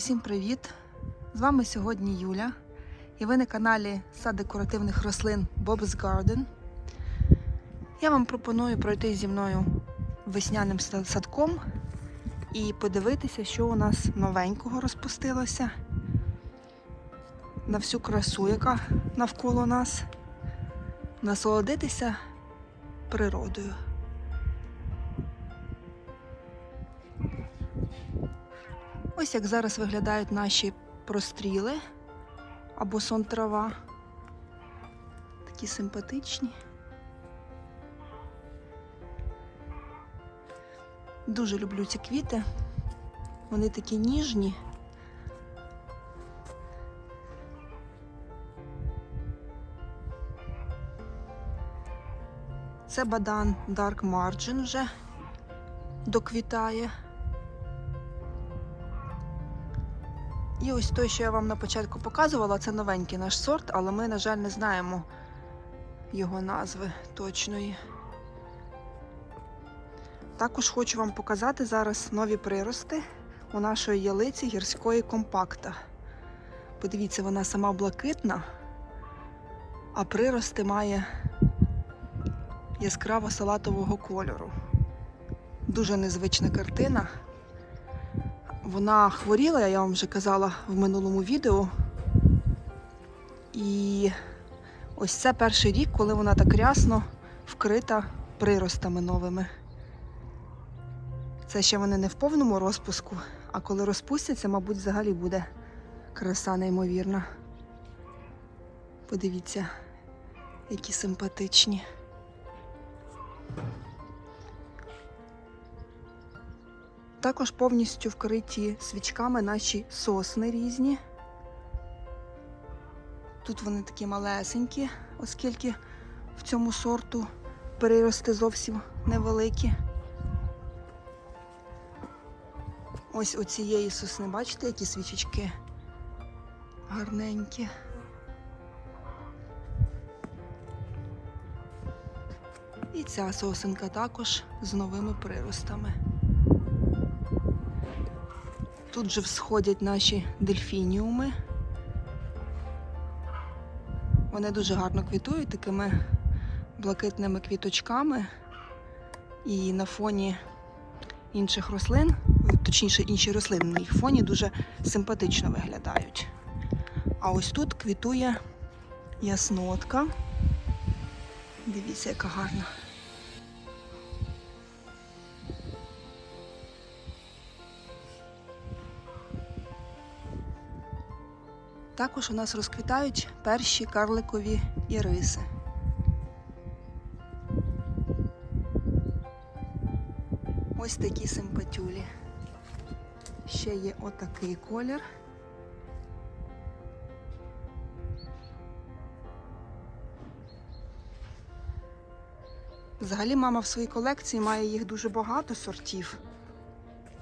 Усім привіт! З вами сьогодні Юля. І ви на каналі Сад декоративних рослин Bob's Garden. Я вам пропоную пройти зі мною весняним садком і подивитися, що у нас новенького розпустилося. На всю красу, яка навколо нас. Насолодитися природою. Ось як зараз виглядають наші простріли або сон трава. Такі симпатичні. Дуже люблю ці квіти. Вони такі ніжні. Це бадан Dark Margin вже доквітає. І ось той, що я вам на початку показувала, це новенький наш сорт, але ми, на жаль, не знаємо його назви точної. Також хочу вам показати зараз нові прирости у нашої ялиці гірської компакта. Подивіться, вона сама блакитна, а прирости має яскраво салатового кольору. Дуже незвична картина. Вона хворіла, я вам вже казала в минулому відео. І ось це перший рік, коли вона так рясно вкрита приростами новими. Це ще вони не в повному розпуску, а коли розпустяться, мабуть, взагалі буде краса неймовірна. Подивіться, які симпатичні. Також повністю вкриті свічками наші сосни різні. Тут вони такі малесенькі, оскільки в цьому сорту перерости зовсім невеликі. Ось у цієї сосни, бачите, які свічечки гарненькі. І ця сосенка також з новими приростами. Тут же всходять наші дельфініуми. Вони дуже гарно квітують такими блакитними квіточками. І на фоні інших рослин, точніше, інші рослини на їх фоні дуже симпатично виглядають. А ось тут квітує яснотка. Дивіться, яка гарна. Також у нас розквітають перші карликові іриси. Ось такі симпатюлі. Ще є отакий колір. Взагалі мама в своїй колекції має їх дуже багато сортів,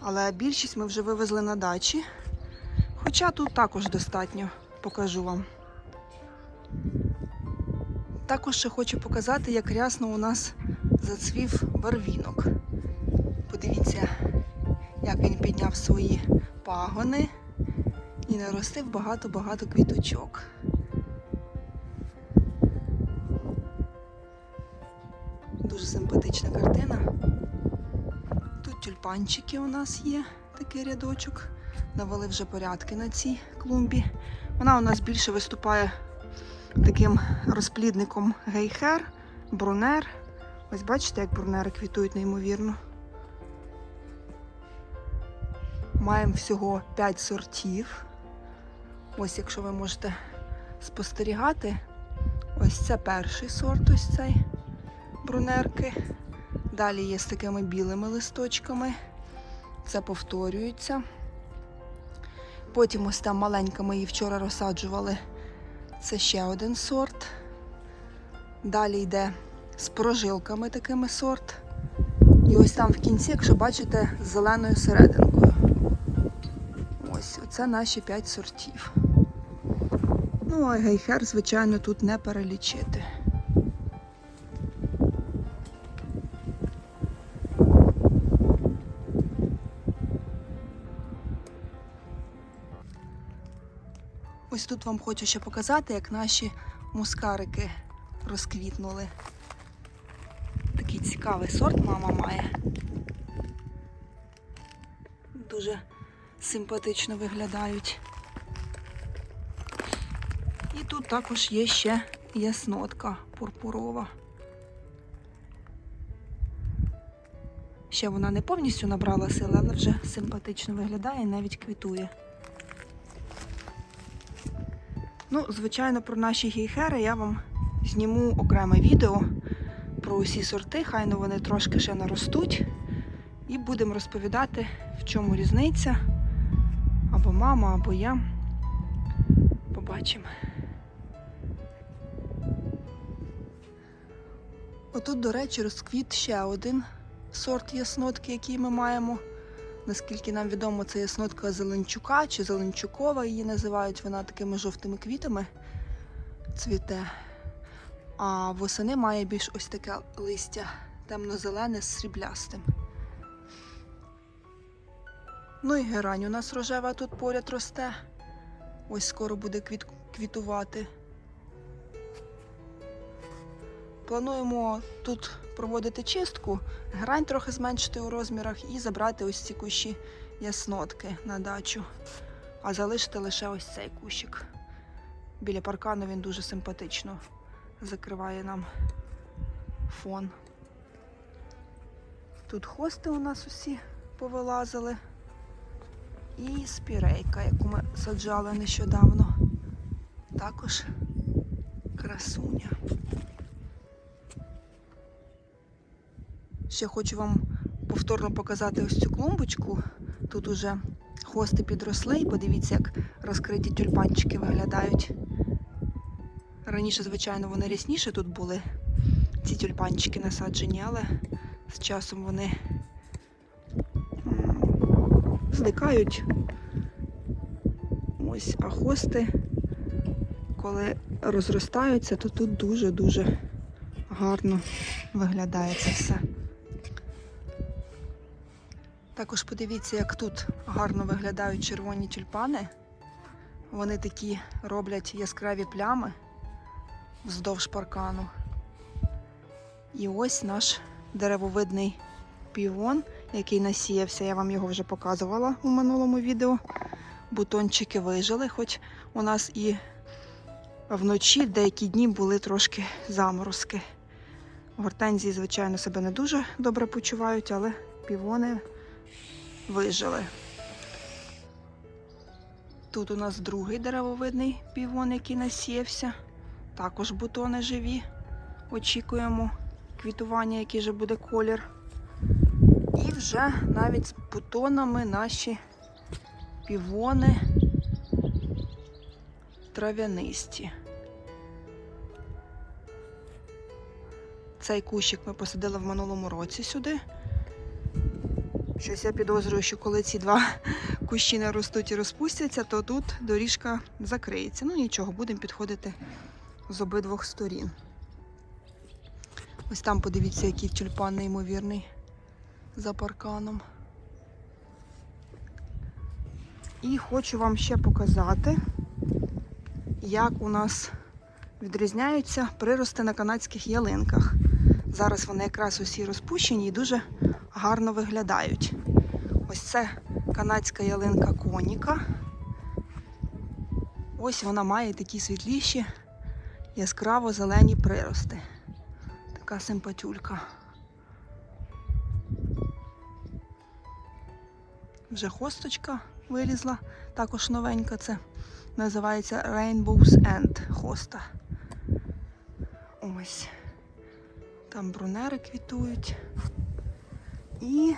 але більшість ми вже вивезли на дачі. Хоча тут також достатньо, покажу вам. Також ще хочу показати, як рясно у нас зацвів барвінок. Подивіться, як він підняв свої пагони і наростив багато-багато квіточок. Дуже симпатична картина. Тут тюльпанчики у нас є, такий рядочок. Навели вже порядки на цій клумбі. Вона у нас більше виступає таким розплідником гейхер, брунер. Ось бачите, як брунери квітують неймовірно. Маємо всього 5 сортів. Ось, якщо ви можете спостерігати, ось це перший сорт, ось цей брунерки. Далі є з такими білими листочками. Це повторюється. Потім ось там маленька ми її вчора розсаджували. Це ще один сорт. Далі йде з прожилками такими сорт. І ось там в кінці, якщо бачите, з зеленою серединкою. Ось, оце наші 5 сортів. Ну, а гейхер, звичайно, тут не перелічити. Ось тут вам хочу ще показати, як наші мускарики розквітнули. Такий цікавий сорт мама має. Дуже симпатично виглядають. І тут також є ще яснотка пурпурова. Ще вона не повністю набрала сили, але вже симпатично виглядає і навіть квітує. Ну, звичайно, про наші гейхери я вам зніму окреме відео про усі сорти, хай ну вони трошки ще наростуть. І будемо розповідати, в чому різниця. Або мама, або я. Побачимо. Отут, до речі, розквіт ще один сорт яснотки, який ми маємо. Наскільки нам відомо, це яснотка Зеленчука чи Зеленчукова, її називають вона такими жовтими квітами цвіте. А восени має більш ось таке листя темно-зелене з сріблястим. Ну і герань у нас рожева тут поряд росте. Ось скоро буде квіт... квітувати. Плануємо тут проводити чистку, грань трохи зменшити у розмірах і забрати ось ці кущі яснотки на дачу, а залишити лише ось цей кущик. Біля паркану він дуже симпатично закриває нам фон. Тут хости у нас усі повилазили. І спірейка, яку ми саджали нещодавно. Також красуня. Ще хочу вам повторно показати ось цю клумбочку. Тут уже хости підросли, і подивіться, як розкриті тюльпанчики виглядають. Раніше, звичайно, вони рясніше тут були, ці тюльпанчики насаджені, але з часом вони зникають. Ось, а хости, коли розростаються, то тут дуже-дуже гарно виглядає це все. Також подивіться, як тут гарно виглядають червоні тюльпани. Вони такі роблять яскраві плями вздовж паркану. І ось наш деревовидний півон, який насіявся. Я вам його вже показувала у минулому відео. Бутончики вижили, хоч у нас і вночі деякі дні були трошки заморозки. Гортензії, звичайно, себе не дуже добре почувають, але півони вижили. Тут у нас другий деревовидний півон, який насіявся. Також бутони живі. Очікуємо квітування, який же буде колір. І вже навіть з бутонами наші півони трав'янисті. Цей кущик ми посадили в минулому році сюди. Щось я підозрюю, що коли ці два кущі наростуть і розпустяться, то тут доріжка закриється. Ну нічого, будемо підходити з обидвох сторін. Ось там подивіться, який тюльпан неймовірний за парканом. І хочу вам ще показати, як у нас відрізняються прирости на канадських ялинках. Зараз вони якраз усі розпущені і дуже гарно виглядають. Ось це канадська ялинка коніка. Ось вона має такі світліші, яскраво зелені прирости. Така симпатюлька. Вже хосточка вилізла, також новенька це. Називається Rainbow's End хоста. Ось. Там брунери квітують. І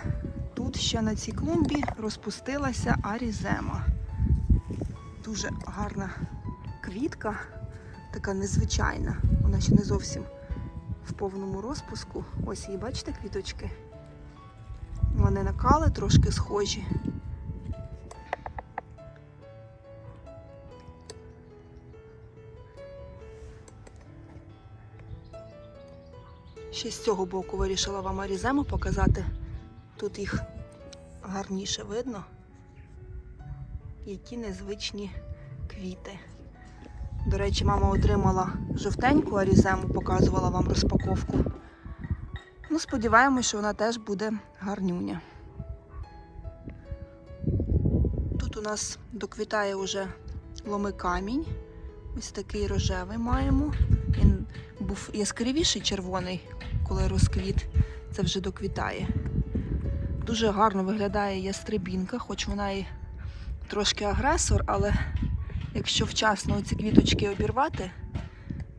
тут ще на цій клумбі розпустилася арізема. Дуже гарна квітка, така незвичайна. Вона ще не зовсім в повному розпуску. Ось її, бачите, квіточки? Вони накали трошки схожі. Ще з цього боку вирішила вам арізему показати. Тут їх гарніше видно, які незвичні квіти. До речі, мама отримала жовтеньку арізему, показувала вам розпаковку. Ну, сподіваємось, що вона теж буде гарнюня. Тут у нас доквітає уже ломи камінь. Ось такий рожевий маємо. Він був яскравіший червоний, коли розквіт. Це вже доквітає. Дуже гарно виглядає ястребінка, хоч вона і трошки агресор, але якщо вчасно ці квіточки обірвати,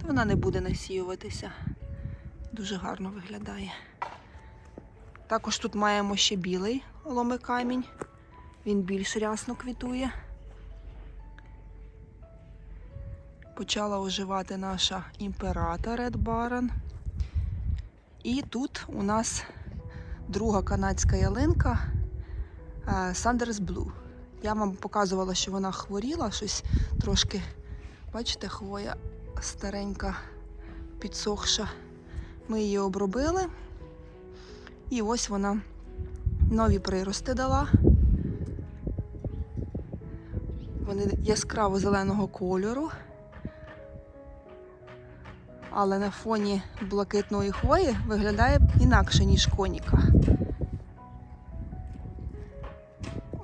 то вона не буде насіюватися. Дуже гарно виглядає. Також тут маємо ще білий ломикамінь. Він більш рясно квітує. Почала оживати наша імперата Red Baron. І тут у нас друга канадська ялинка е, Sanders Blue. Я вам показувала, що вона хворіла, щось трошки, бачите, хвоя старенька, підсохша. Ми її обробили. І ось вона нові прирости дала. Вони яскраво зеленого кольору. Але на фоні блакитної хвої виглядає інакше, ніж коніка.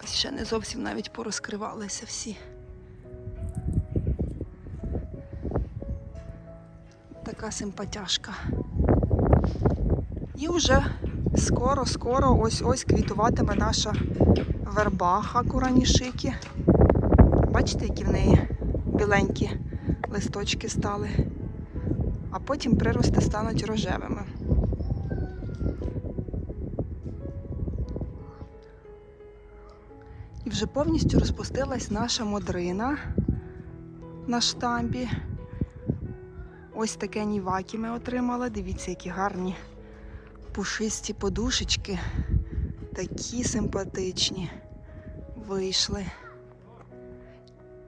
Ось ще не зовсім навіть порозкривалися всі. Така симпатяшка. І вже скоро-скоро ось ось квітуватиме наша верба хакуранішики. Бачите, які в неї біленькі листочки стали, а потім прирости стануть рожевими. І вже повністю розпустилась наша модрина на штамбі. Ось таке нівакі ми отримали. Дивіться, які гарні пушисті подушечки. Такі симпатичні вийшли.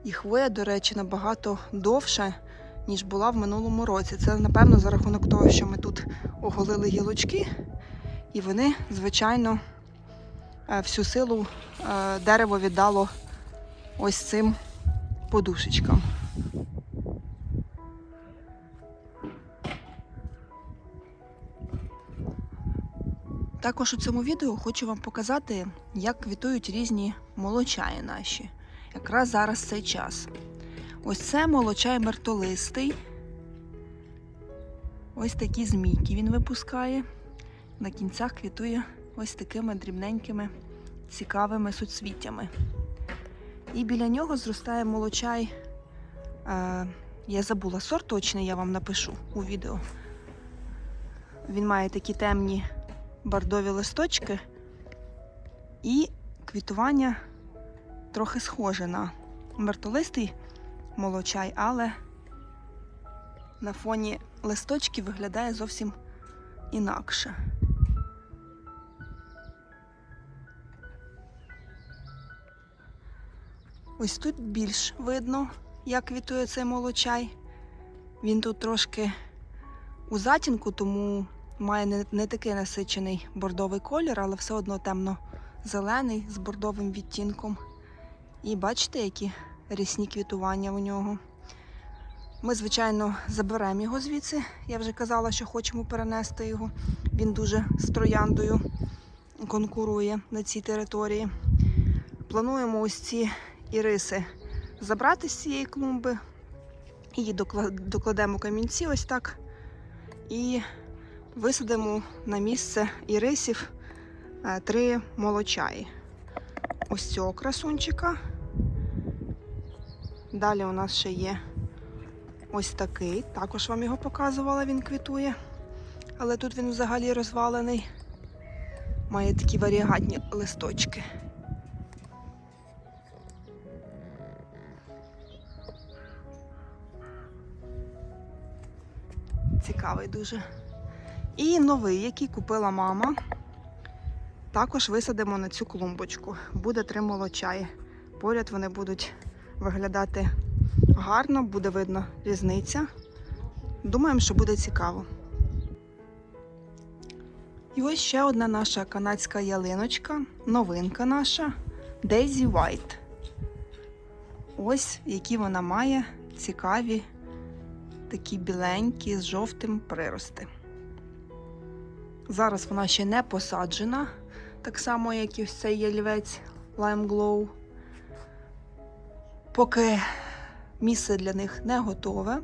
І хвоя, до речі, набагато довша, ніж була в минулому році. Це, напевно, за рахунок того, що ми тут оголили гілочки, і вони, звичайно, е, всю силу е, дерево віддало ось цим подушечкам. Також у цьому відео хочу вам показати, як квітують різні молочаї наші. Якраз зараз цей час. Ось це молочай мертолистий. Ось такі змійки він випускає. На кінцях квітує ось такими дрібненькими, цікавими суцвіттями. І біля нього зростає молочай. Е, я забула сорт точний, я вам напишу у відео. Він має такі темні бордові листочки і квітування трохи схоже на мертолистий молочай, але на фоні листочків виглядає зовсім інакше. Ось тут більш видно, як квітує цей молочай. Він тут трошки у затінку, тому має не, не такий насичений бордовий колір, але все одно темно-зелений з бордовим відтінком. І бачите, які рісні квітування у нього. Ми, звичайно, заберемо його звідси. Я вже казала, що хочемо перенести його. Він дуже з трояндою конкурує на цій території. Плануємо ось ці іриси забрати з цієї клумби. Її докладемо камінці ось так. І висадимо на місце ірисів е, три молочаї. Ось цього красунчика. Далі у нас ще є ось такий. Також вам його показувала, він квітує. Але тут він взагалі розвалений. Має такі варіагатні листочки. Цікавий дуже. І новий, який купила мама. Також висадимо на цю клумбочку. Буде три молочаї. Поряд вони будуть виглядати гарно, буде видно різниця. Думаємо, що буде цікаво. І ось ще одна наша канадська ялиночка, новинка наша Daisy White. Ось які вона має цікаві, такі біленькі з жовтим прирости. Зараз вона ще не посаджена, так само, як і ось цей ялівець Lime Glow. Поки місце для них не готове.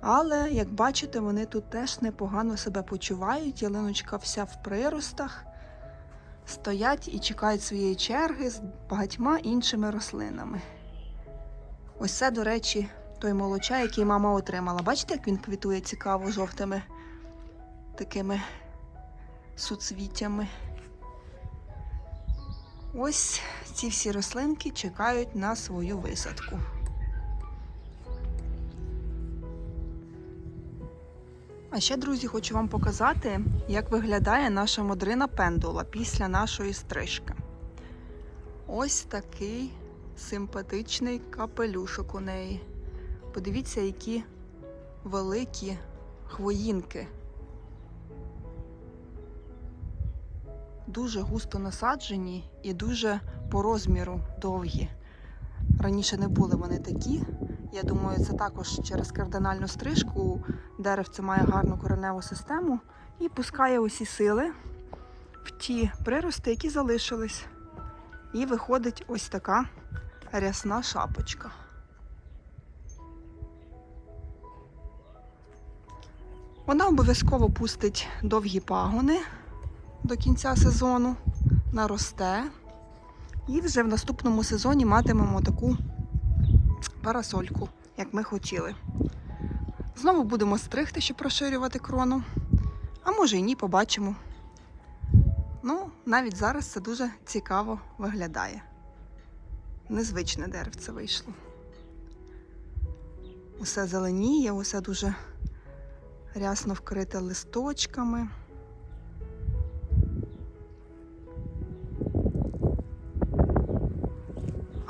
Але, як бачите, вони тут теж непогано себе почувають. Ялиночка вся в приростах, стоять і чекають своєї черги з багатьма іншими рослинами. Ось це, до речі, той молочай, який мама отримала. Бачите, як він квітує цікаво жовтими такими суцвіттями. Ось ці всі рослинки чекають на свою висадку. А ще, друзі, хочу вам показати, як виглядає наша модрина пендула після нашої стрижки. Ось такий симпатичний капелюшок у неї. Подивіться, які великі хвоїнки. Дуже густо насаджені і дуже по розміру довгі. Раніше не були вони такі. Я думаю, це також через кардинальну стрижку деревце має гарну кореневу систему і пускає усі сили в ті прирости, які залишились. І виходить ось така рясна шапочка. Вона обов'язково пустить довгі пагони до кінця сезону, наросте. І вже в наступному сезоні матимемо таку парасольку, як ми хотіли. Знову будемо стригти, щоб розширювати крону. А може і ні, побачимо. Ну, навіть зараз це дуже цікаво виглядає. Незвичне деревце вийшло. Усе зеленіє, усе дуже рясно вкрите листочками.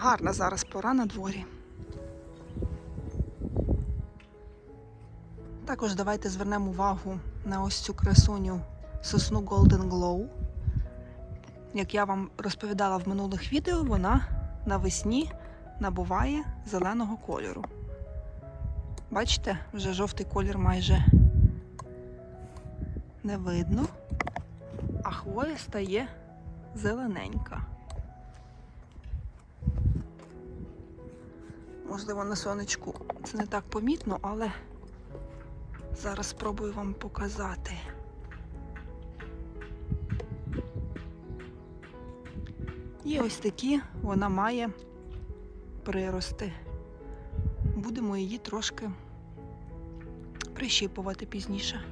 Гарна зараз пора на дворі. Також давайте звернемо увагу на ось цю красуню сосну Golden Glow. Як я вам розповідала в минулих відео, вона навесні набуває зеленого кольору. Бачите, вже жовтий колір майже не видно, а хвоя стає зелененька. Можливо, на сонечку це не так помітно, але зараз спробую вам показати. І ось такі вона має прирости. Будемо її трошки прищіпувати пізніше.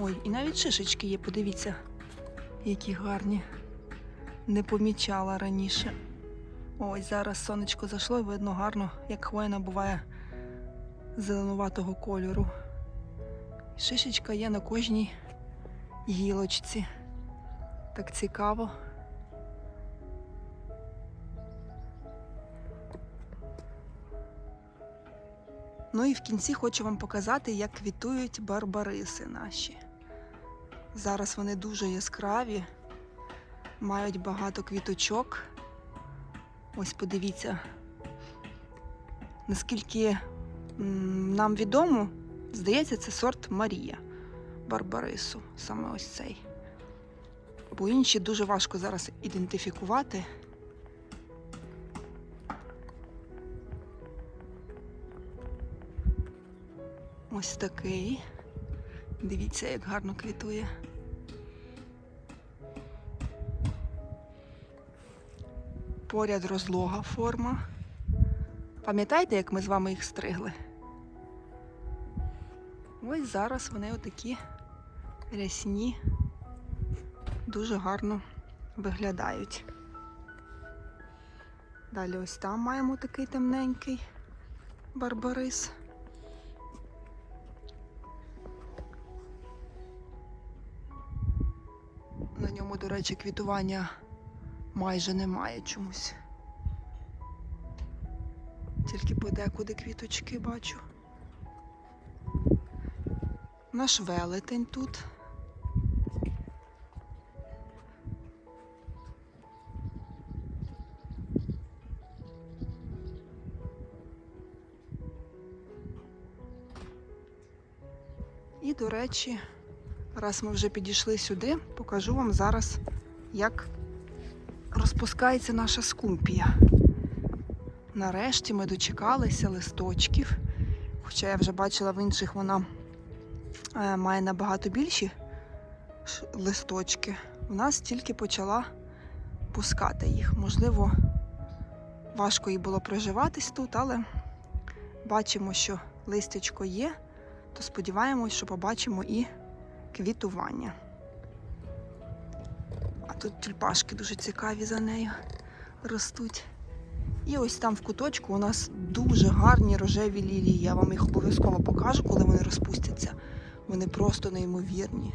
Ой, і навіть шишечки є, подивіться, які гарні. Не помічала раніше. Ось зараз сонечко зайшло і видно гарно, як хвоя набуває зеленуватого кольору. Шишечка є на кожній гілочці. Так цікаво. Ну і в кінці хочу вам показати, як квітують барбариси наші. Зараз вони дуже яскраві, мають багато квіточок. Ось подивіться, наскільки нам відомо, здається, це сорт Марія Барбарису, саме ось цей. Бо інші дуже важко зараз ідентифікувати. Ось такий. Дивіться, як гарно квітує. Поряд розлога форма. Пам'ятаєте, як ми з вами їх стригли? Ось зараз вони отакі рясні, дуже гарно виглядають. Далі ось там маємо такий темненький барбарис. На ньому, до речі, квітування майже немає чомусь. Тільки подекуди квіточки бачу. Наш велетень тут. І, до речі, раз ми вже підійшли сюди, покажу вам зараз, як розпускається наша скумпія. Нарешті ми дочекалися листочків. Хоча я вже бачила в інших вона е, має набагато більші листочки. У нас тільки почала пускати їх. Можливо, важко їй було приживатись тут, але бачимо, що листячко є, то сподіваємось, що побачимо і квітування. Тут тюльпашки дуже цікаві за нею ростуть. І ось там в куточку у нас дуже гарні рожеві лілії. Я вам їх обов'язково покажу, коли вони розпустяться. Вони просто неймовірні.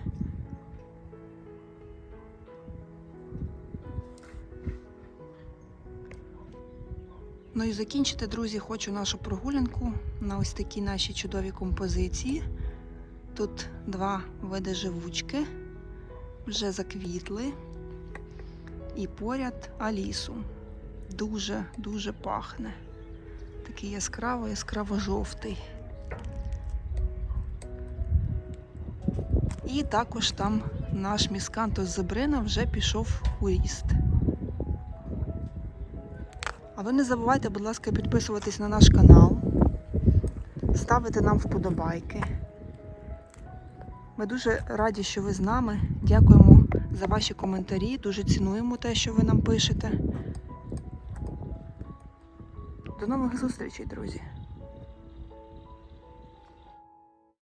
Ну і закінчити, друзі, хочу нашу прогулянку на ось такій нашій чудовій композиції. Тут два види живучки вже заквітли. І поряд алісу. Дуже-дуже пахне. Такий яскраво, яскраво жовтий. І також там наш міскантос зебрина вже пішов у ріст. А ви не забувайте, будь ласка, підписуватись на наш канал, ставити нам вподобайки. Ми дуже раді, що ви з нами. Дякуємо за ваші коментарі. Дуже цінуємо те, що ви нам пишете. До нових зустрічей, друзі!